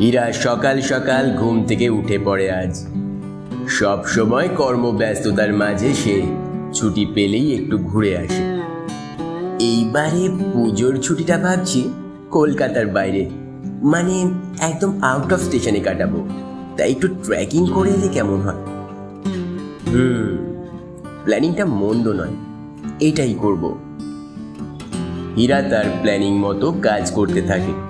ইরা সকাল সকাল ঘুম থেকে উঠে পড়ে আজ। সব সময় কর্মব্যস্ততার মাঝে সে ছুটি পেলেই একটু ঘুরে আসে। এইবারে পুজোর ছুটিটা ভাবছি কলকাতার বাইরে। মানে একদম আউট অফ স্টেশনে কাটাবো। তাই একটু ট্রেকিং করে এলে কেমন হয়? হুম প্ল্যানিংটা মন্দ নয়। এটাই করব। হীরা তার প্ল্যানিং মতো কাজ করতে থাকে।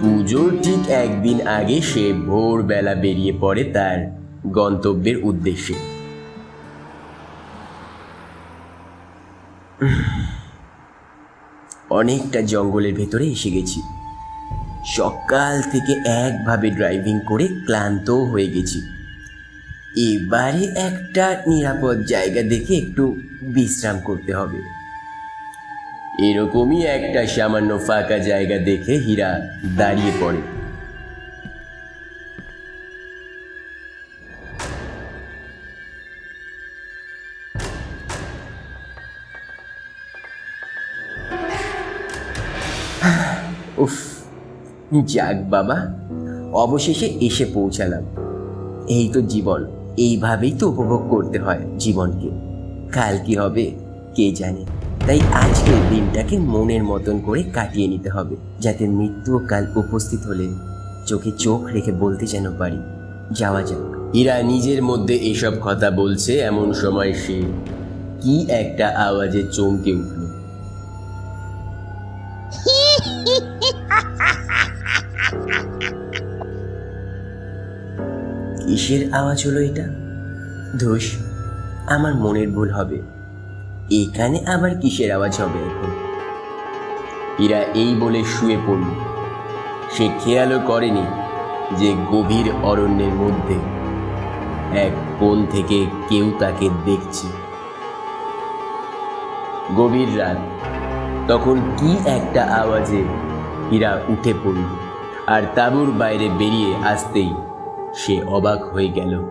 পুজোর ঠিক একদিন আগে সে ভোরবেলা বেরিয়ে পড়ে তার গন্তব্যের উদ্দেশ্যে। অনেকটা জঙ্গলের ভেতরে এসে গেছি। সকাল থেকে একভাবে ড্রাইভিং করে ক্লান্তও হয়ে গেছি। এবারে একটা নিরাপদ জায়গা দেখে একটু বিশ্রাম করতে হবে। এরকমই একটা সামান্য ফাঁকা জায়গা দেখে হীরা দাঁড়িয়ে পড়ে। উফ, যাক বাবা, অবশেষে এসে পৌঁছালাম। এই তো জীবন, এইভাবেই তো উপভোগ করতে হয় জীবনকে। কাল কি হবে, কে জানে। তাই আজকের দিনটাকে মনের মতন করে কাটিয়ে নিতে হবে যাতে মৃত্যু কাল উপস্থিত হলে চোখে চোখ রেখে বলতে যেন পারি যাওয়া যাক। ইরা নিজের মধ্যে এসব কথা বলছে এমন সময় সে কি একটা আওয়াজে চমকে উঠল। কিসের আওয়াজ হলো এটা? ধুস আমার মনের ভুল হবে। এখানে আবার কিসের আওয়াজ হবে এখন? ইরা এই বলে শুয়ে পড়ল। সে খেয়ালও করেনি যে গভীর অরণ্যের মধ্যে এক কোণ থেকে কেউ তাকে দেখছে। গভীর রাত। তখন কি একটা আওয়াজে হীরা উঠে পড়ল আর তাঁবুর বাইরে বেরিয়ে আসতেই সে অবাক হয়ে গেল।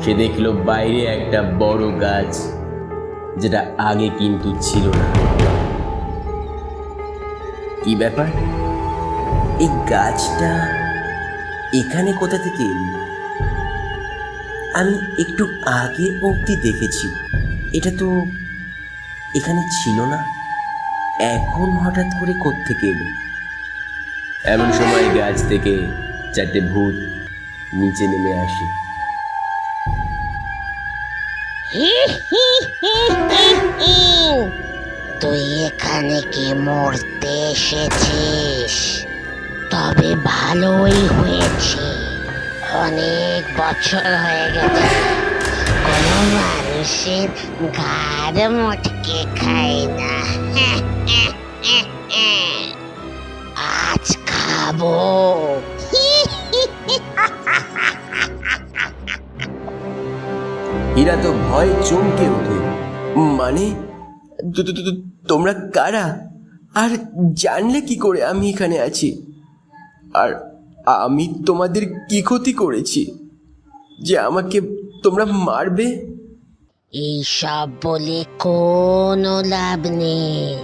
সে দেখল বাইরে একটা বড় গাছ। যেটা আগে কিন্তু ছিল না। কি ব্যাপার? এই গাছটা এখানে কোথা থেকে আমি একটু আগে অবধি দেখেছি। এটা তো এখানে ছিল না। এখন হঠাৎ করে কোত্থেকে এলো? এমন সময় গাছ থেকে চারটে ভূত নিচে নেমে আসে। এখানে কি মরতে এসেছিস? তবে ভালোই হয়েছে। অনেক বছর হয়ে গেছে। কোনো মানুষের ঘাড় মটকে খায় না। আজ খাব। হীরা তো ভয় চমকে ওঠে। মানে তোমরা কারা? আর জানলে কি করে আমি এখানে আছি? আর আমি তোমাদের কি ক্ষতি করেছি? যে আমাকে তোমরা মারবে? এইসব বলে কোনো লাভ নেই।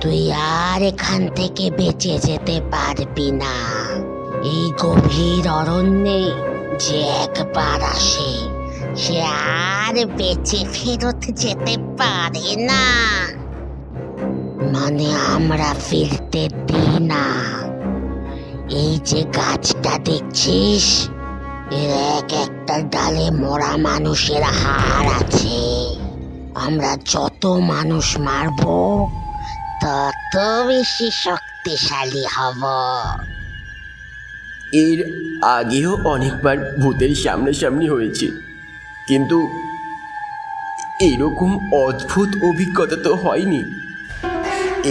তুই আর এখান থেকে বেঁচে যেতে পারবি না। এই গভীর অরণ্যে যে একবার আসে। সে আর বেঁচে ফেরত যেতে পারে না। মানে আমরা ফিরতে দিই না। এই যে গাছটা দেখছিস, এর এক একটা ডালে মরা মানুষের হাড় আছে। আমরা যত মানুষ মারব, তত বেশি শক্তিশালী হব। এর আগেও অনেকবার ভূতের সামনাসামনি হয়েছে। কিন্তু এরকম অদ্ভুত অভিজ্ঞতা তো হয়নি।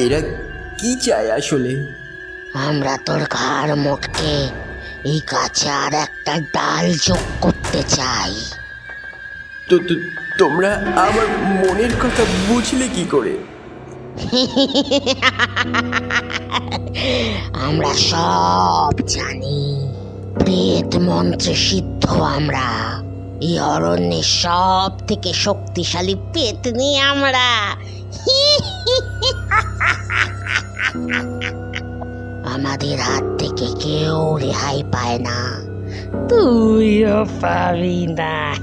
এরা কি চায় আসলে? আমরা তোর ঘাড় মোটকে এই গাছে আর একটা ডাল যোগ করতে চাই। তো তোমরা আমার মনের কথা বুঝলে কি করে? আমরা সব জানি প্রেত মন্ত্রে সিদ্ধ আমরা। এই অরণ্যের সব থেকে শক্তিশালী পেতনি আমরা। আমাদের হাত থেকে কেউ রেহাই পায় না। তুইও পাবি না।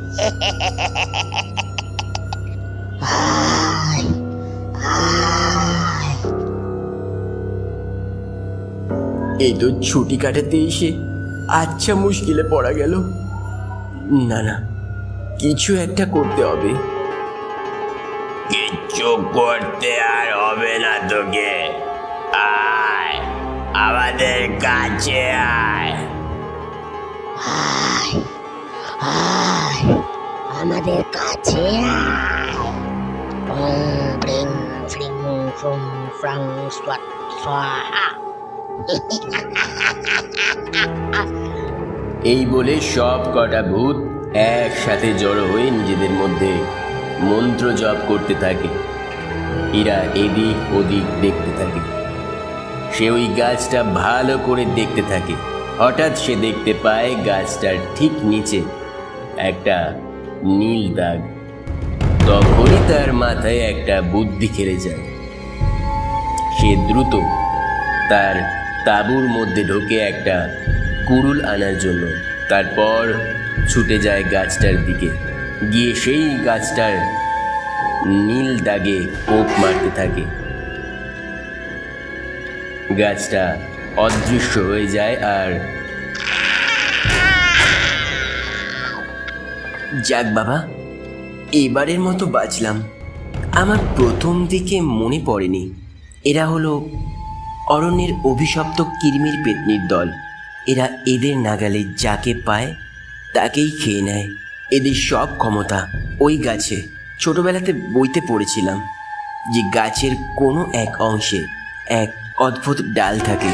এই তো ছুটি কাটাতে এসে আচ্ছা মুশকিলে পড়া গেল। না না। কিছু একটা করতে হবে। কিচ্ছু করতে আর হবে না তোকে। আয় আমাদের কাছে আয়। আয় আয় আমাদের কাছে আয়। ব্রিং ফ্রিং ফ্রাং এই বলে সব কটা ভূত একসাথে জড়ো হয়ে নিজেদের মধ্যে মন্ত্র জপ করতে থাকে। এরা এদিক ওদিক দেখতে থাকে। সে ওই গাছটা ভালো করে দেখতে থাকে। হঠাৎ সে দেখতে পায় গাছটার ঠিক নিচে একটা নীল দাগ। তখনই তার মাথায় একটা বুদ্ধি খেলে যায়। সে দ্রুত তার তাঁবুর মধ্যে ঢোকে একটা কুড়ুল আনার জন্য। তারপর ছুটে যায় গাছটার দিকে। গিয়ে সেই গাছটার নীল দাগে কোপ মারতে থাকে। গাছটা অদৃশ্য হয়ে যায় আর যাক বাবা, এবারের মতো বাঁচলাম। আমার প্রথম দিকে মনে পড়েনি। এরা হলো অরণ্যের অভিশপ্ত কিরমির পেতনির দল। এরা এদের নাগালে যাকে পায়, তাকেই খেয়ে নেয়। এদের সব ক্ষমতা ওই গাছে। ছোটবেলাতে বইতে পড়েছিলাম যে গাছের কোনো এক অংশে এক অদ্ভুত ডাল থাকে।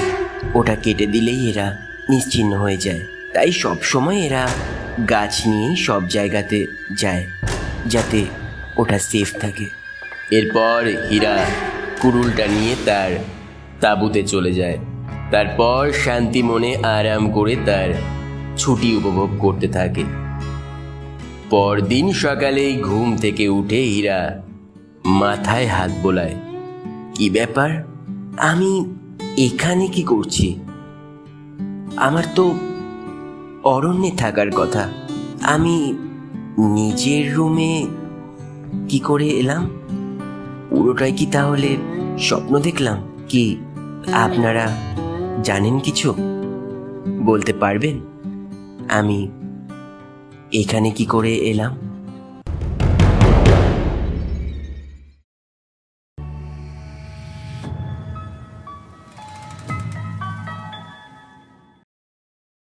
ওটা কেটে দিলেই এরা নিশ্চিহ্ন হয়ে যায়। তাই সব সময় এরা গাছ নিয়েই সব জায়গাতে যায়, যাতে ওটা সেফ থাকে। এরপর হীরা কুড়ুলটা নিয়ে তার তাঁবুতে চলে যায়। তারপর শান্তি মনে আরাম করে তার ছুটি উপভোগ করতে থাকে। পরদিন সকালেই ঘুম থেকে উঠে হীরা মাথায় হাত বোলায়। কি ব্যাপার? আমি এখানে কি করছি? আমার তো অরণ্যে থাকার কথা। আমি নিজের রুমে কি করে এলাম? পুরোটাই কি তাহলে স্বপ্ন দেখলাম? কি আপনারা জানেন কিছু? বলতে পারবেন? আমি এখানে কি করে এলাম?